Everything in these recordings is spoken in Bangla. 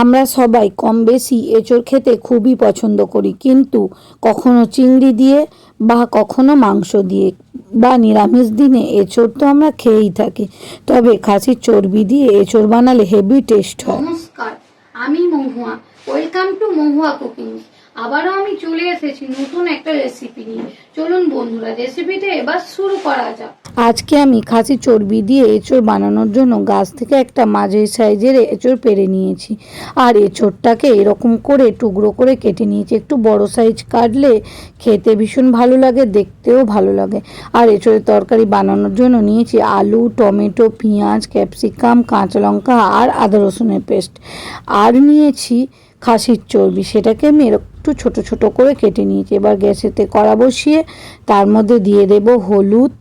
আমরা সবাই কম বেশি এঁচোড় খেতে খুবই পছন্দ করি, কিন্তু কখনো চিংড়ি দিয়ে বা কখনো মাংস দিয়ে বা নিরামিষ দিনে এঁচোড় তো আমরা খেয়েই থাকি। তবে খাসির চর্বি দিয়ে এঁচোড় বানালে হেভি টেস্ট হয়। নমস্কার, আমি Mahua. Welcome to Mahua cooking. আবারও আমি চলে এসেছি নতুন একটা রেসিপি নিয়ে। চলুন বন্ধুরা রেসিপিটা এবার শুরু করা যাক। আজকে আমি খাসি চর্বি দিয়ে এঁচোড় বানানোর জন্য গাছ থেকে একটা মাঝারি সাইজের এঁচোড় পেরে নিয়েছি। আর এঁচোড়টাকে এরকম করে টুকরো করে কেটে নিয়েছি। একটু বড় সাইজ কাটলে খেতে ভীষণ ভালো লাগে, দেখতেও ভালো লাগে। আর এঁচোড়ের তরকারি বানানোর জন্য নিয়েছি আলু, টমেটো, পেঁয়াজ, ক্যাপসিকাম, কাঁচা লঙ্কা আর আদা রসুনের পেস্ট। আর নিয়েছি খাসির চর্বি। সেটাকে আমি একটু ছোট ছোট করে কেটে নিয়েছি। এবার গ্যাসেতে কড়া বসিয়ে তার মধ্যে দিয়ে দেব হলুদ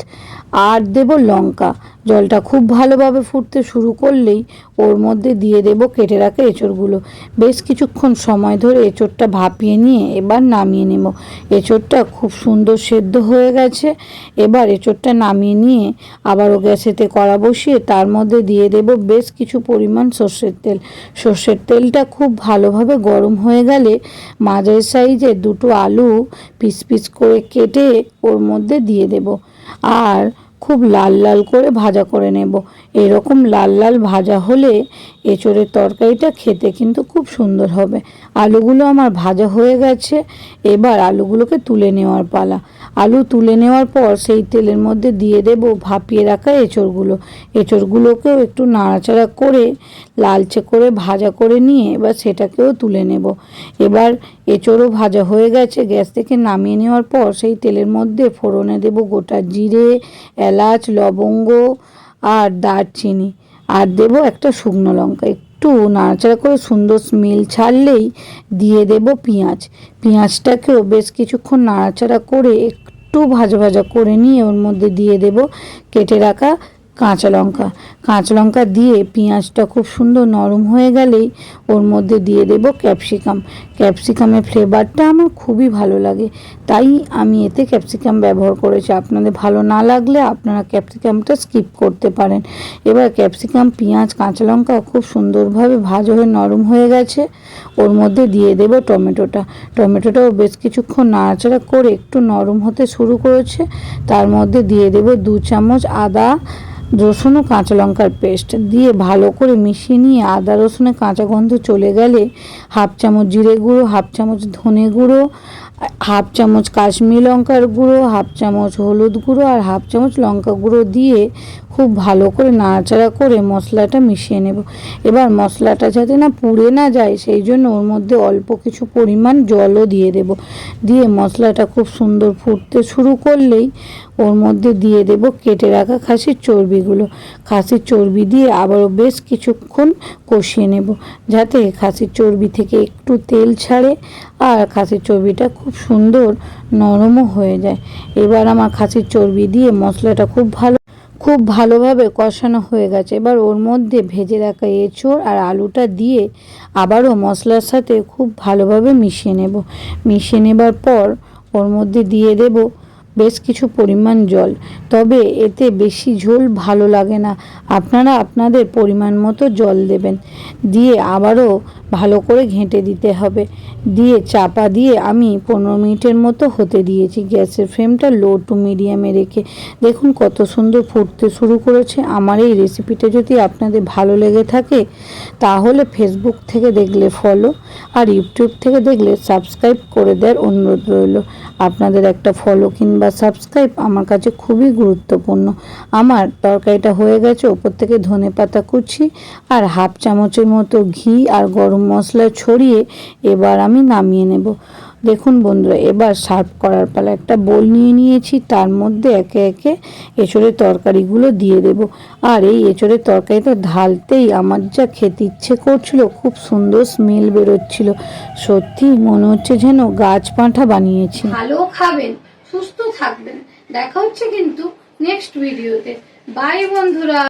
আর দেব লঙ্কা। জলটা খুব ভালোভাবে ফুটতে শুরু করলেই ওর মধ্যে দিয়ে দেব কেটে রাখা এঁচড়গুলো। বেশ কিছুক্ষণ সময় ধরে এঁচড়টা ভাপিয়ে নিয়ে এবার নামিয়ে নেব। এঁচড়টা খুব সুন্দর সেদ্ধ হয়ে গেছে। এবার এঁচড়টা নামিয়ে নিয়ে আবারও গ্যাসেতে কড়া বসিয়ে তার মধ্যে দিয়ে দেব বেশ কিছু পরিমাণ সর্ষের তেল। সর্ষের তেলটা খুব ভালোভাবে গরম হয়ে গেলে মাঝের সাইজে দুটো আলু পিস পিস করে কেটে ওর মধ্যে দিয়ে দেব। আর খুব লাল লাল করে ভাজা করে নেব। এরকম লাল লাল ভাজা হলে এঁচড়ের তরকারিটা খেতে কিন্তু খুব সুন্দর হবে। আলুগুলো আমার ভাজা হয়ে গেছে, এবার আলুগুলোকে তুলে নেওয়ার পালা। আলু তুলে নেওয়ার পর সেই তেলের মধ্যে দিয়ে দেব ভাপিয়ে রাখা এঁচড়গুলো। এঁচড়গুলোকেও একটু নাড়াচাড়া করে, লালচে করে ভাজা করে নিয়ে এবার সেটাকেও তুলে নেব। এবার এঁচড়ও ভাজা হয়ে গেছে, গ্যাস থেকে নামিয়ে নেওয়ার পর সেই তেলের মধ্যে ফোড়নে দেব গোটা জিরে, এলাচ, লবঙ্গ আর দারচিনি। আর দেব একটা শুকনো লঙ্কা একটু নাড়াচাড়া করে সুন্দর স্মেল ছাড়লেই দিয়ে দেব পেঁয়াজ। পেঁয়াজটাকেও বেশ কিছুক্ষণ নাড়াচাড়া করে একটু ভাজা ভাজা করে নিয়ে ওর মধ্যে দিয়ে দেব। কেটে রাখা কাঁচা লঙ্কা। কাঁচা লঙ্কা দিয়ে পেঁয়াজটা খুব সুন্দর নরম হয়ে গেলেই ওর মধ্যে দিয়ে দেব ক্যাপসিকাম। ক্যাপসিকামের ফ্লেভারটা আমার খুবই ভালো লাগে। তাই আমি এতে ক্যাপসিকাম ব্যবহার করেছি। আপনাদের ভালো না লাগলে আপনারা ক্যাপসিকামটা স্কিপ করতে পারেন। এবার ক্যাপসিকাম, পেঁয়াজ, কাঁচা লঙ্কা খুব সুন্দরভাবে ভাজা হয়ে নরম হয়ে গেছে। ওর মধ্যে দিয়ে দেব টমেটোটা। টমেটোটাও বেশ কিছুক্ষণ নাড়াচাড়া করে একটু নরম হতে শুরু করেছে। তার মধ্যে দিয়ে দেব দু চামচ আদা রসুন ও কাঁচা লঙ্কার পেস্ট দিয়ে ভালো করে মিশিয়ে নিয়ে আদা রসুনের কাঁচা গন্ধ চলে গেলে হাফ চামচ জিরে গুঁড়ো, হাফ চামচ ধনে গুঁড়ো, হাফ চামচ কাশ্মীর লঙ্কার গুঁড়ো, হাফ চামচ হলুদ গুঁড়ো আর হাফ চামচ লঙ্কা গুঁড়ো দিয়ে খুব ভালো করে নাড়াচাড়া করে মশলাটা মিশিয়ে নেব। এবার মশলাটা যাতে না পুড়ে না যায়, সেই জন্য ওর মধ্যে অল্প কিছু পরিমাণ জলও দিয়ে দেব। দিয়ে মশলাটা খুব সুন্দর ফুটতে শুরু করলেই ওর মধ্যে দিয়ে দেব কেটে রাখা খাসির চর্বিগুলো খাসির চর্বি দিয়ে আবারও বেশ কিছুক্ষণ কষিয়ে নেব। যাতে খাসির চর্বি থেকে একটু তেল ছাড়ে আর খাসির চর্বিটা খুব সুন্দর নরমও হয়ে যায়। এবার আমার খাসির চর্বি দিয়ে মশলাটা খুব ভালো, খুব ভালোভাবে কষানো হয়ে গেছে। এবার ওর মধ্যে ভেজে রাখা এঁচোড় আর আলুটা দিয়ে আবারও মশলার সাথে খুব ভালোভাবে মিশিয়ে নেব। মিশিয়ে নেবার পর ওর মধ্যে দিয়ে দেব বেশ কিছু পরিমাণ জল। তবে এতে বেশি ঝোল ভালো লাগে না। আপনারা আপনাদের পরিমাণ মতো জল দেবেন। দিয়ে আবারও ভালো করে ঘেঁটে দিতে হবে। দিয়ে চাপা দিয়ে আমি পনেরো মিনিটের মতো হতে দিয়েছি গ্যাসের ফ্লেমটা লো টু মিডিয়ামে রেখে। দেখুন কত সুন্দর ফুটতে শুরু করেছে। আমার এই রেসিপিটা যদি আপনাদের ভালো লেগে থাকে, তাহলে ফেসবুক থেকে দেখলে ফলো আর ইউটিউব থেকে দেখলে সাবস্ক্রাইব করে দেওয়ার অনুরোধ রইল। আপনাদের একটা ফলো কিংবা সাবস্ক্রাইব আমার কাছে খুবই গুরুত্বপূর্ণ। আমার তরকারিটা হয়ে গেছে, ওপর থেকে ধনে পাতা কুচি আর হাফ চামচের মতো ঘি আর গরম মশলা ছড়িয়ে এবার আমি নামিয়ে নেব। দেখুন বন্ধুরা, এবার সার্ভ করার পালা একটা বোল নিয়ে নিয়েছি, তার মধ্যে একে একে এঁচড়ের তরকারিগুলো দিয়ে দেব। আর এই এঁচড়ের তরকারিটা ঢালতেই আমার যা খেতে ইচ্ছে করছিল, খুব সুন্দর স্মেল বেরোচ্ছিল। সত্যি মনে হচ্ছে যেন গাছ পাঁঠা বানিয়েছি। ভালো খাবেন। সুস্থ থাকবেন। দেখা হচ্ছে কিন্তু নেক্সট ভিডিওতে বাই বন্ধুরা।